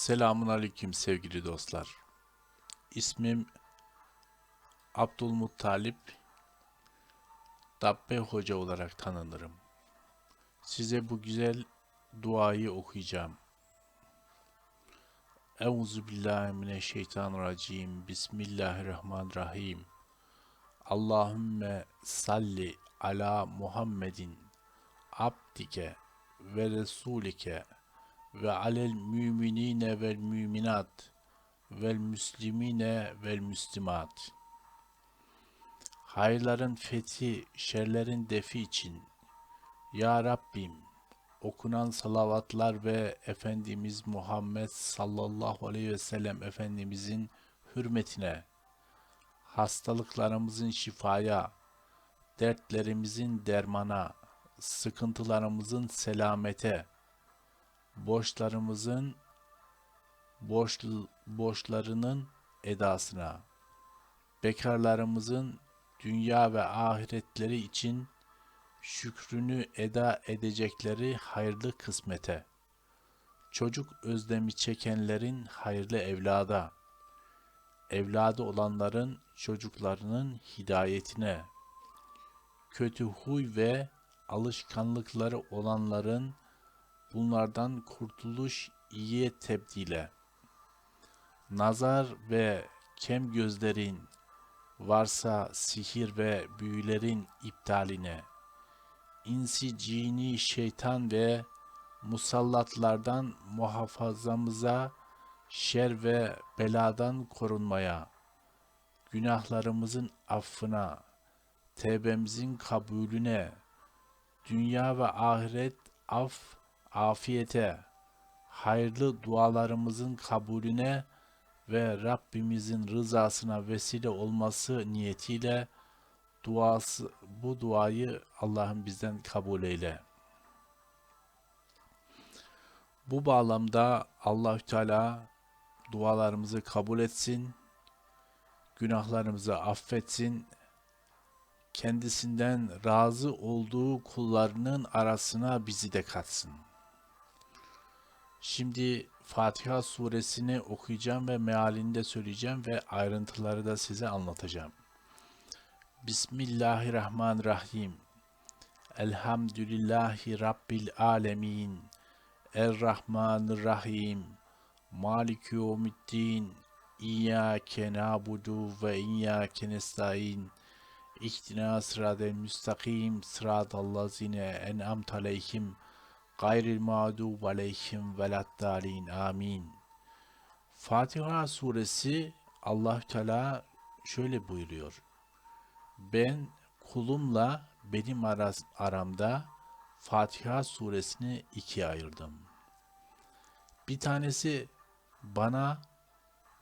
Selamun Aleyküm sevgili dostlar. İsmim Abdülmuttalip Dabbe Hoca olarak tanınırım. Size bu güzel duayı okuyacağım. Euzu billahi mineşşeytanirracim. Bismillahirrahmanirrahim. Allahümme salli ala Muhammedin abdike ve resulike ve alel müminine vel müminat vel müslimine vel müslimat. Hayırların fethi, şerlerin defi için Ya Rabbim okunan salavatlar ve Efendimiz Muhammed sallallahu aleyhi ve sellem Efendimizin hürmetine hastalıklarımızın şifaya, dertlerimizin dermana, sıkıntılarımızın selamete, borçlarımızın borç, borçlarının edasına, bekarlarımızın dünya ve ahiretleri için şükrünü eda edecekleri hayırlı kısmete, çocuk özlemi çekenlerin hayırlı evlada, evladı olanların çocuklarının hidayetine, kötü huy ve alışkanlıkları olanların bunlardan kurtuluş iyiye tebdile. Nazar ve kem gözlerin varsa sihir ve büyülerin iptaline. İnsi cini şeytan ve musallatlardan muhafazamıza, şer ve beladan korunmaya, günahlarımızın affına, tevbemizin kabulüne, dünya ve ahiret af afiyete, hayırlı dualarımızın kabulüne ve Rabbimizin rızasına vesile olması niyetiyle duası bu duayı Allah'ım bizden kabul eyle. Bu bağlamda Allahü Teala dualarımızı kabul etsin, günahlarımızı affetsin, kendisinden razı olduğu kullarının arasına bizi de katsın. Şimdi Fatiha suresini okuyacağım ve mealini de söyleyeceğim ve ayrıntıları da size anlatacağım. Bismillahirrahmanirrahim. Elhamdülillahi Rabbil alemin. Errahmanirrahim. Maliki yevmiddin. İyyâke nâbudu ve iyyâke nestaîn. İhtina sıradel müstakim sıradallazine en'amt aleyhim gayril mağdub aleyhim veladdalin amin. Fatiha suresi Allah Teala şöyle buyuruyor. Ben kulumla benim aramda Fatiha suresini ikiye ayırdım. Bir tanesi bana,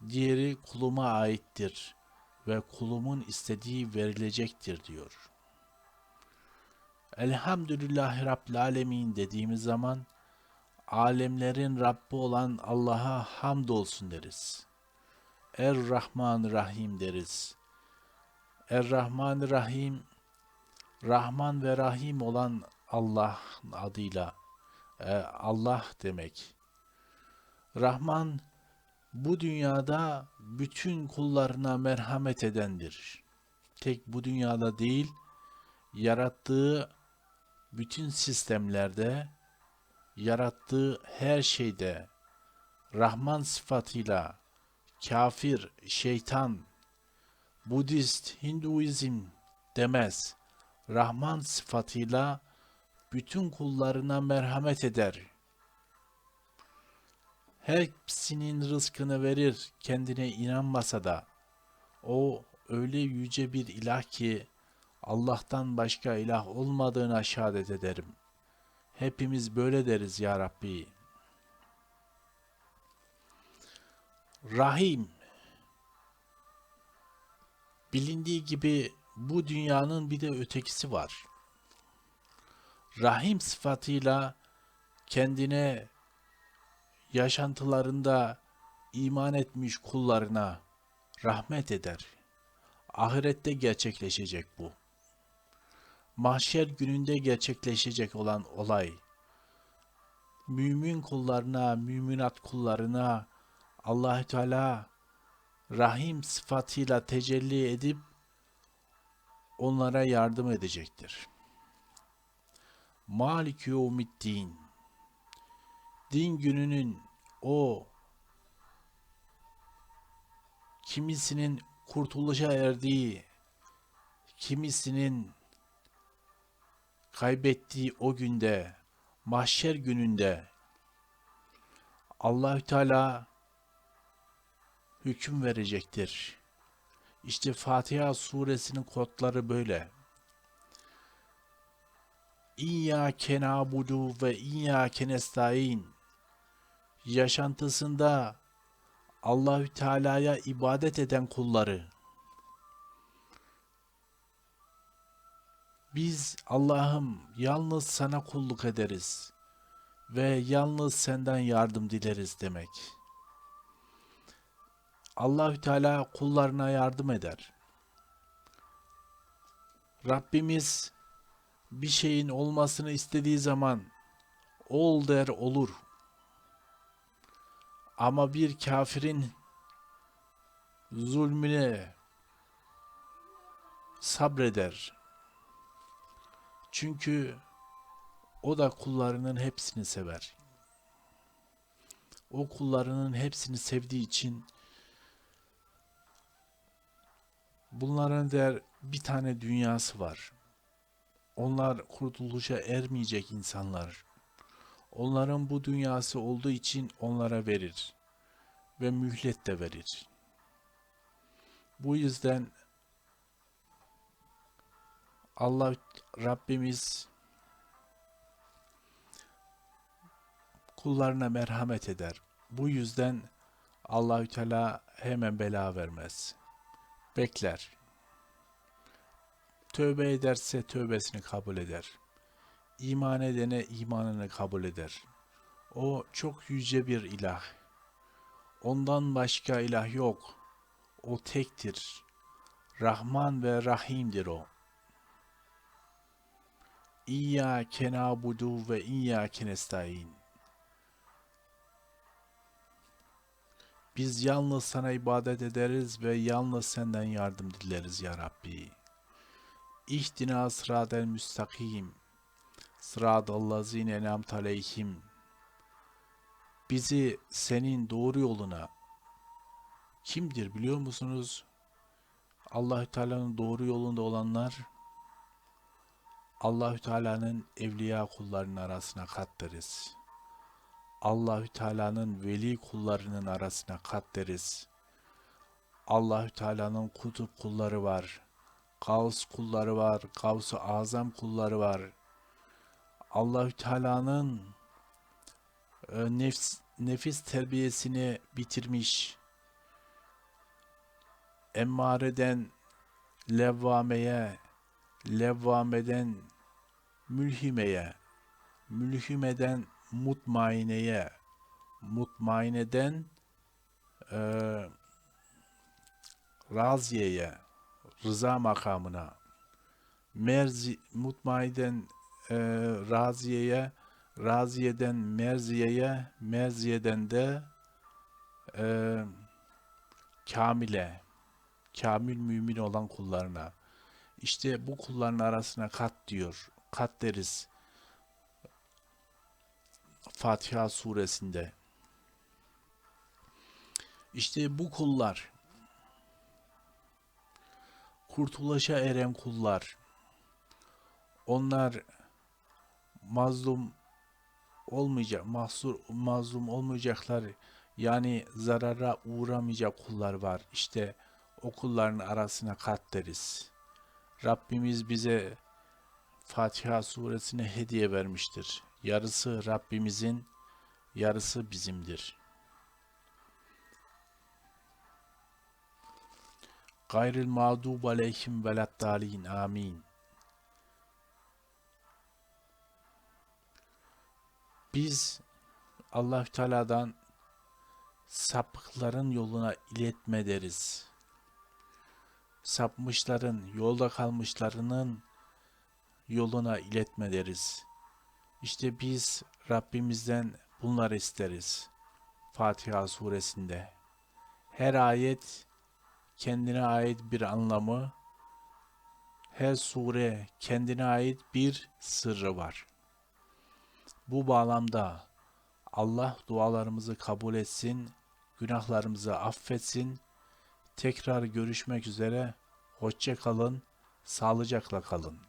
diğeri kuluma aittir ve kulumun istediği verilecektir diyor. Elhamdülillahi Rabbil Alemin dediğimiz zaman alemlerin Rabbi olan Allah'a hamdolsun deriz. Er-Rahman Rahim deriz. Er-Rahman Rahim Rahman ve Rahim olan Allah adıyla e, Allah demek. Rahman bu dünyada bütün kullarına merhamet edendir. Tek bu dünyada değil, yarattığı bütün sistemlerde, yarattığı her şeyde Rahman sıfatıyla kafir, şeytan, Budist, Hinduizm demez. Rahman sıfatıyla bütün kullarına merhamet eder. Hepsinin rızkını verir kendine inanmasa da. O öyle yüce bir ilah ki Allah'tan başka ilah olmadığına şehadet ederim. Hepimiz böyle deriz ya Rabbi. Rahim Bilindiği gibi bu dünyanın bir de ötekisi var. Rahim sıfatıyla kendine yaşantılarında iman etmiş kullarına rahmet eder. Ahirette gerçekleşecek bu mahşer gününde gerçekleşecek olan olay mümin kullarına, müminat kullarına Allahü Teala Rahim sıfatıyla tecelli edip onlara yardım edecektir. Malik yevmiddin din gününün o kimisinin kurtuluşa erdiği, kimisinin kaybettiği o günde, mahşer gününde Allahü Teala hüküm verecektir. İşte Fatiha suresinin kodları böyle. İyyâke nâbudu ve iyyâke nestaîn. Yaşantısında Allahü Teala'ya ibadet eden kulları. Biz Allah'ım yalnız sana kulluk ederiz ve yalnız senden yardım dileriz demek. Allahü Teala kullarına yardım eder. Rabbimiz bir şeyin olmasını istediği zaman ol der olur. Ama bir kafirin zulmüne sabreder. Çünkü o da kullarının hepsini sever. O kullarının hepsini sevdiği için bunların der bir tane dünyası var. Onlar kurtuluşa ermeyecek insanlar. Onların bu dünyası olduğu için onlara verir ve mühlet de verir. Bu yüzden Allah Rabbimiz kullarına merhamet eder. Bu yüzden Allahü Teala hemen bela vermez. Bekler. Tövbe ederse tövbesini kabul eder. İman edene imanını kabul eder. O çok yüce bir ilah. Ondan başka ilah yok. O tektir. Rahman ve Rahim'dir o. İyyâke nâbudu ve iyyâke nestaîn. Biz yalnız sana ibadet ederiz ve yalnız senden yardım dileriz ya Rabbi. İhdina sıradel müstakim. Sıradallazine en'amte aleyhim. Bizi senin doğru yoluna kimdir biliyor musunuz? Allahü Teala'nın doğru yolunda olanlar Allahü Teala'nın evliya kullarının arasına kat deriz. Allahü Teala'nın veli kullarının arasına kat deriz. Allahü Teala'nın kutup kulları var. Kavs kulları var. Kavs-ı azam kulları var. Allahü Teala'nın e, nefs, nefis terbiyesini bitirmiş. Emmareden levvameye, levvameden mülhimeye, mülhimeden mutmaineye, mutmaineden e, raziyeye, rıza makamına, merzi, mutmaiden e, raziyeye, raziyeden merziyeye, merziyeden de e, kamile, kamil mümin olan kullarına. İşte bu kulların arasına kat diyor. Kat deriz. Fatiha suresinde. İşte bu kullar kurtuluşa eren kullar. Onlar mazlum olmayacak, mahsur mazlum olmayacaklar. Yani zarara uğramayacak kullar var. İşte o kulların arasına kat deriz. Rabbimiz bize Fatiha suresine hediye vermiştir. Yarısı Rabbimizin, yarısı bizimdir. Gayril mağdub aleyhim veladdalin amin. Biz Allah Teala'dan sapıkların yoluna iletme deriz. Sapmışların, yolda kalmışlarının yoluna iletme deriz. İşte biz Rabbimizden bunları isteriz. Fatiha suresinde. Her ayet kendine ait bir anlamı, her sure kendine ait bir sırrı var. Bu bağlamda Allah dualarımızı kabul etsin, günahlarımızı affetsin. Tekrar görüşmek üzere. Hoşça kalın, sağlıcakla kalın.